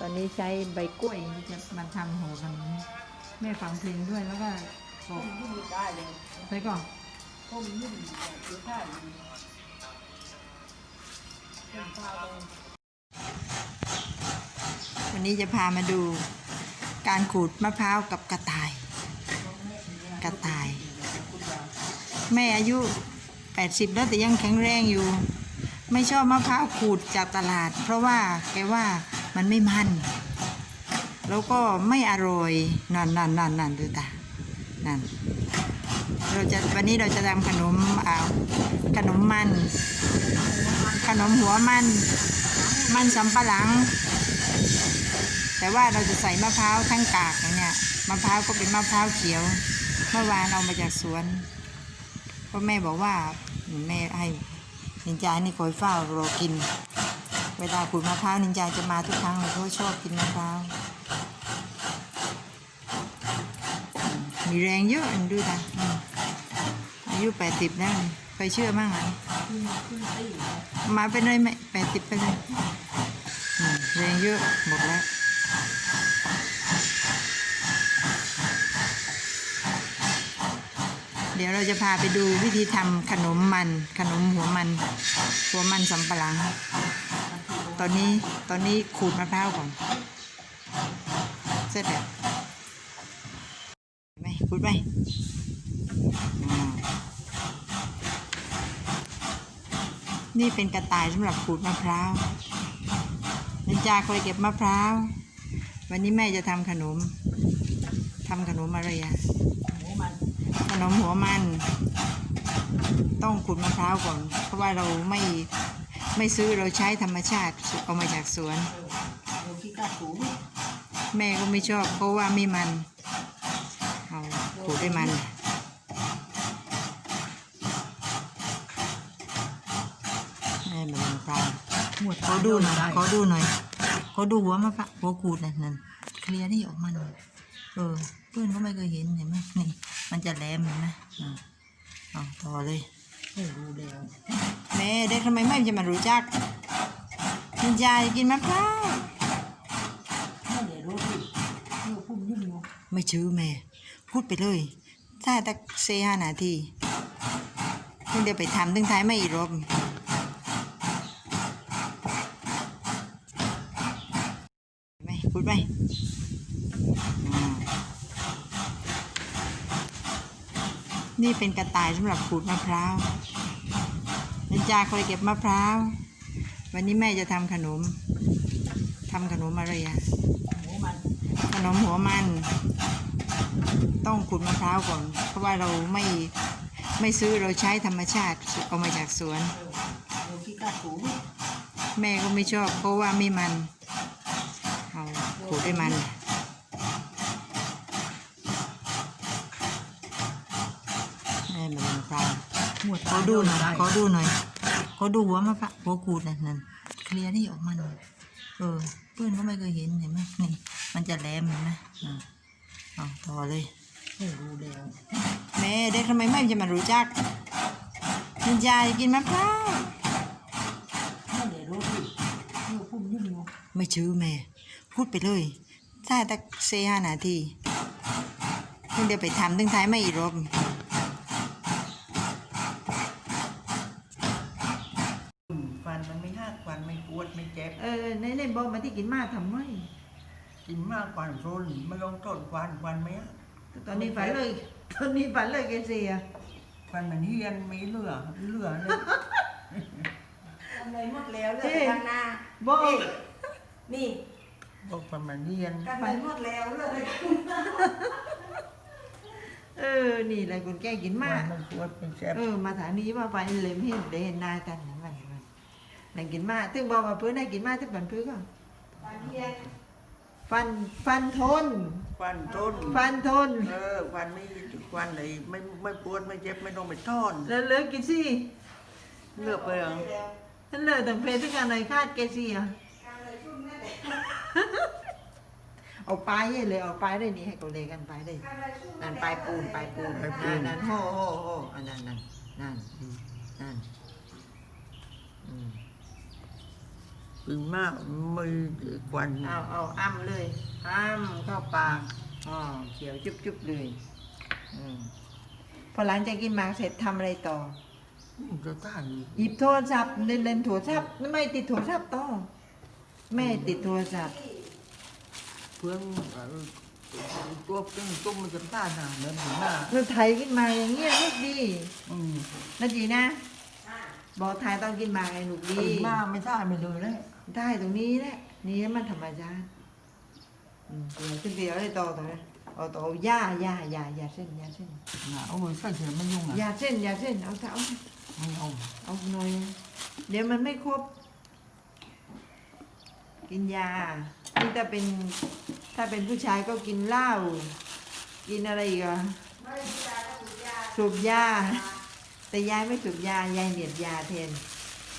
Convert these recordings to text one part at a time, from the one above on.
ตอนนี้ใช้ใบกล้วยจะมันทำห่อขนมแม่ฟังเพลงด้วยแล้วก็บอกมยุ่งได้เลยใส่ก่อนต้มยุ่งเดี๋ยวได้วันนี้จะพามาดูการขูดมะพร้าวกับกระต่าย กระต่าย แม่อายุ 80 แล้วแต่ยังแข็งแรงอยู่ ไม่ชอบมะพร้าวขูดจากตลาด เพราะว่าแกว่า มันไม่มัน แล้วก็ไม่อร่อยนั่นนั่นนั่นนั่นดูตานั่นเราจะวันนี้เราจะทำขนมอ่าขนมมัน ขนมหัวมัน มันสำปะหลัง แต่ว่าเราจะใส่มะพร้าวทั้งกากอย่างเนี่ยมะพร้าวก็เป็นมะพร้าวเขียว เมื่อวานเอามาจากสวนพราะแม่บอกว่าแม่ให้นินจานี่คอยเฝ้ารอกิน เวลาขูดมะพร้าวนินจาจะมาทุกครั้งเลยเพราะชอบกินมะพร้าว มีแรงเยอะดูนะอืมอายุแปดสิบแล้วนี่ใครเชื่อมั่งอะขึ้นขึ้นตีเลยมาไปเลยไหมแปดสิบไปเลยแรงเยอะหมดแล้วเดี๋ยวเราจะพาไปดูวิธีทำขนมมัน ขนมหัวมัน หัวมันสำปะหลัง ตอนนี้ตอนนี้ขูดมะพร้าวก่อน เสร็จแล้วไหมขูดไปอ่านี่เป็นกระต่ายสำหรับขูดมะพร้าวนินจาเคยเก็บมะพร้าว วันนี้แม่จะทำขนมทำขนมอะไรอะหมูมันขนมหัวมัน ต้องขูดมะพร้าวก่อน เพราะว่าเราไม่ ไม่ซื้อเราใช้ธรรมชาติเอามาจากสวน แม่ก็ไม่ชอบเพราะว่าไม่มันเอาขูดได้มันแม่มันมะพร้าวหมดขอดูหน่อยขอดูหน่อยขอดูหัวมะพร้าวหัวขูดน่ะนั่นเคลียร์นี่ออกมาหน่อยเออเพื่อนก็ไม่เคยเห็นเห็นไหมนี่มันจะแหลมเห็นไหมอ่าเอาต่อเลยไม่รู้แล้ว แม่เด็กทำไมไม่จะมารู้จักนินจาอยกินมะพร้าวไม่ชื่อแม่ พูดไปเลยถ้าตะเซห้านาทีคุณเดี๋ยวไปทำตึงท้ายไม่อีรอบไม่พูดไปอ่นี่เป็นกระต่ายสำหรับขูดมะพร้าว นินจาเคยเก็บมะพร้าว วันนี้แม่จะทำขนมทำขนมอะไรอะหมูมันขนมหัวมัน ต้องขูดมะพร้าวก่อน เพราะว่าเราไม่ไม่ซื้อเราใช้ธรรมชาติเอามาจากสวน แม่ก็ไม่ชอบเพราะว่าไม่มัน เอาขูดได้มัน แม่มันมะพร้าว หมดขอดูหน่อยขอดูหน่อยขอดูหัวมะพร้าวหัวขูดน่ะนั่นเคลียร์นี่ออกมาหน่อยเออเพื่อนก็ไม่เคยเห็นเห็นไหมนี่มันจะแหลมเห็นไหมอ่าเอาต่อเลยไม่รู้แล้วแม่เด็กทำไมไม่จะมารู้จักนินจาอยากกินมะพร้าวไม่ได้รู้สิเมื่อพุ่มยุ่งอยู่ไม่ชื่อแม่ พูดไปเลยถ้าตะเซห้านาทีคุณเดี๋ยวไปทำตึงท้ายไม่อีกรอบ ฟันมันไม่หักฟันไม่ปวดไม่เจ็บ เออในในบอกมาที่กินมาทำไมกินมากกว่าโซนไม่ลองต้นฟันฟันไหมอะตอนนี้ฝันเลย ตอนนี้ฝันเลยแกเสียฟันมันเฮียนมีเลือเลือเลย ทำเลยหมดแล้วเหลยทางหน้าบอกนี่นี่บอกฟันมันเฮียนกันไปหมดแล้วเลยเออ นี่แหละคนแกกินมาฟันมันปวดเป็นเจ็บ เออ มาถางนี้ว่าไฟเลยไม่เห็นได้เห็นหน้ากันนะมันมั นนั่งกินมาถึงบอกว่าเพื่อนได้กินมาถึงบันพื้นก็ปานเทียนฟันฟันทนฟันต้นฟันทน เออฟันไม่ฟันไหนไม่ไม่ปวดไม่เจ็บไม่ต้องไปทอนแล้วเลิกกินสิเลือกไปเหรอฉันเลิกแต่เพลทุกอย่างในคาดแกสิอะการเลยชุ่มแม่แต่เอาไปเลยเอาไปได้นี่ให้เขาเลยกันไปได้ การเลยชุ่มนั่นไปปูนไปปูนนั่นนั่นโห่โห่โห่อันนั้นนั่นนั่นนั่นอืม กินมากมีควันเอาเอาอ้ำเลยอ้ำเข้าปากอ๋อเขียวจุ๊บจุ๊บเลยอืมพอหลังจากกินหมากเสร็จทำอะไรต่อ จะต้านหยิบโทรศัพท์เล่นเล่นโทรศัพท์ไม่ติดโทรศัพท์ต่อแม่ติดโทรศัพท์เพื่อนตัวตึ้งตุ้มมันจะต้านหนาเดินถึงหน้าเราไทยขึ้นมาอย่างเงี้ยลูกดีอืมนาจีนะ บอกไทยต้องกินหมากไอ้หนุกดีกินมากไม่ได้ไม่เลยเลยได้ตรงนี้แหละนี่มันธรรมชาติอืมเดี๋ยวขึ้นเดียวได้ต่อตรงนี้เอาต่อยาย่าย่าย่าเส้นยาเส้นหนาเอามือใส่เฉยไม่ยุ่งอะยาเส้นยาเส้นเอาเถอะเอาเถอะไม่เอาเอาหน่อยเดี๋ยวมันไม่ครบ กินยานี่ถ้าเป็น ถ้าเป็นผู้ชายก็กินเหล้ากินอะไรอีกอะสูบยา แต่ยายไม่สูบยายายเหนียดยาแทน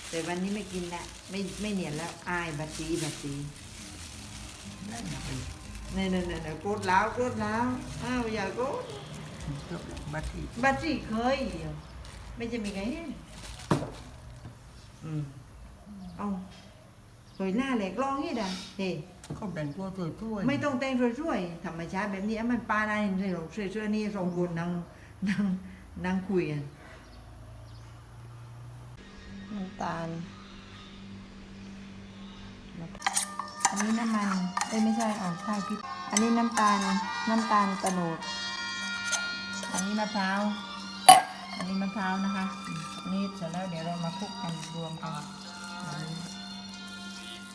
แต่วันนี้ไม่กินละไม่ไม่เหนียดแล้วอายบัดซีบัดซีเนี่ยเนี่ยเนี่ยโกดแล้วโกดแล้วอ้าวอย่าโกดบัตรที่บัดซีเคยเดียวไม่จะมีไงเห็นอืมเอาเคยหน้าแหลกลองนี่ดะเฮ้เขาแต่งตัวสวยช่วยไม่ต้องแต่งสวยๆธรรมชาติแบบนี้มันปลาในในหลงสวยๆนี่สองคนนั่งนั่งนั่งคุยกัน น้ำตาลอันนี้น้ำมันเอ้ยไม่ใช่ออกใช่พิษอันนี้น้ำตาลน้ำตาลตะโนดอันนี้มะพร้าวอันนี้มะพร้าวนะคะอันนี้เสร็จแล้วเดี๋ยวเรามาคลุกกันรวมกัน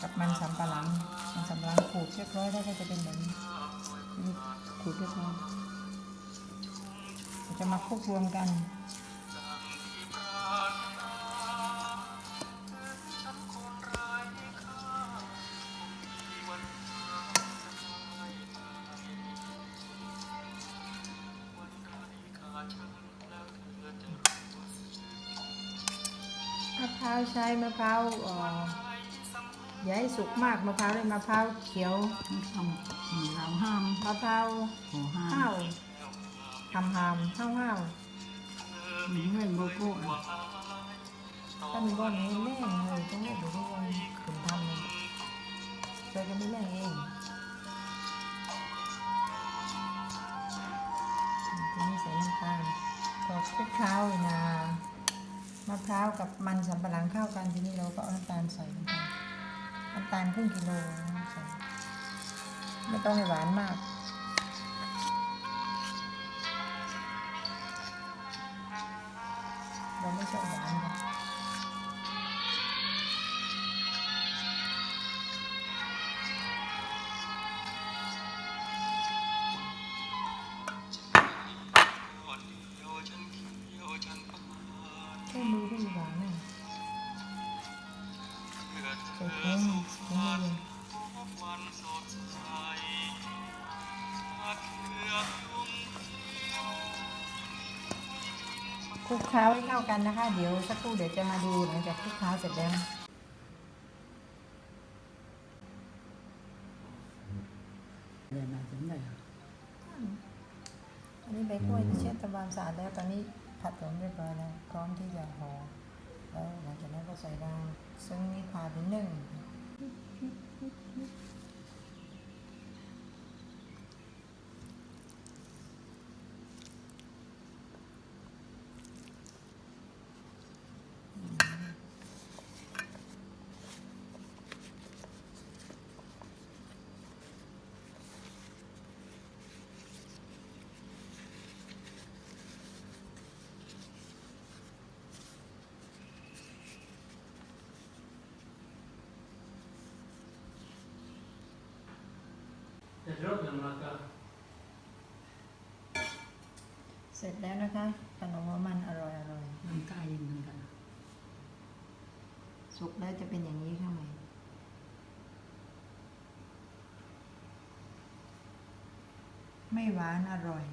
กับมันสำปะหลังมันสำปะหลังขูดเรียบร้อยแล้วก็จะเป็นแบบนี้นี่ขูดเรียบร้อยเราจะมาคลุกรวมกัน ใช้มะพร้าวเอ่ออย่าให้สุกมากมะพร้าวเลยมะพร้าวเขียวทำเราห้ามมะพร้าวขอห้าห้ามวทำหามห้าวห้าวมีเงินโบโก้ถ้ามีบ่อนนี้แม่งเลยต้องเรียกดูที่วันถึงทำเลยเราจะไม่แม่งเองทีนี้ใส่น้ำตาลพอคลุกเคล้าเลยนะ มะพร้าวกับมันสำปะหลังเข้ากันทีนี้เราก็เอาน้ำตาลใส่ลงไปน้ำตาลครึ่งกิโลใส่ไม่ต้องให้หวานมากเราไม่ชอบหวานค่ะ แค่มือก็มีหวานน่ะใส่แป้งใส่เย็นคลุกเคล้าให้เข้ากันนะคะ เดี๋ยวสักครู่เดี๋ยวจะมาดูหลังจากคลุกเคล้าเสร็จแล้วเรียนมาถึงไหนอันนี้ใบกล้วยที่เช็ดทำความสะอาดแล้วตอนนี้ ผัดผมเรียบร้อยแล้วพร้อมที่จะห่อแล้วหลังจากนั้นก็ใส่ดาวซึ่งนี่พาไปนึ่ง เสร็จแล้วนะคะขนมมันอร่อยอร่อยน้ำตาเย็นเหมือนกันสุกแล้วจะเป็นอย่างนี้ข้างในไม่หวานอร่อย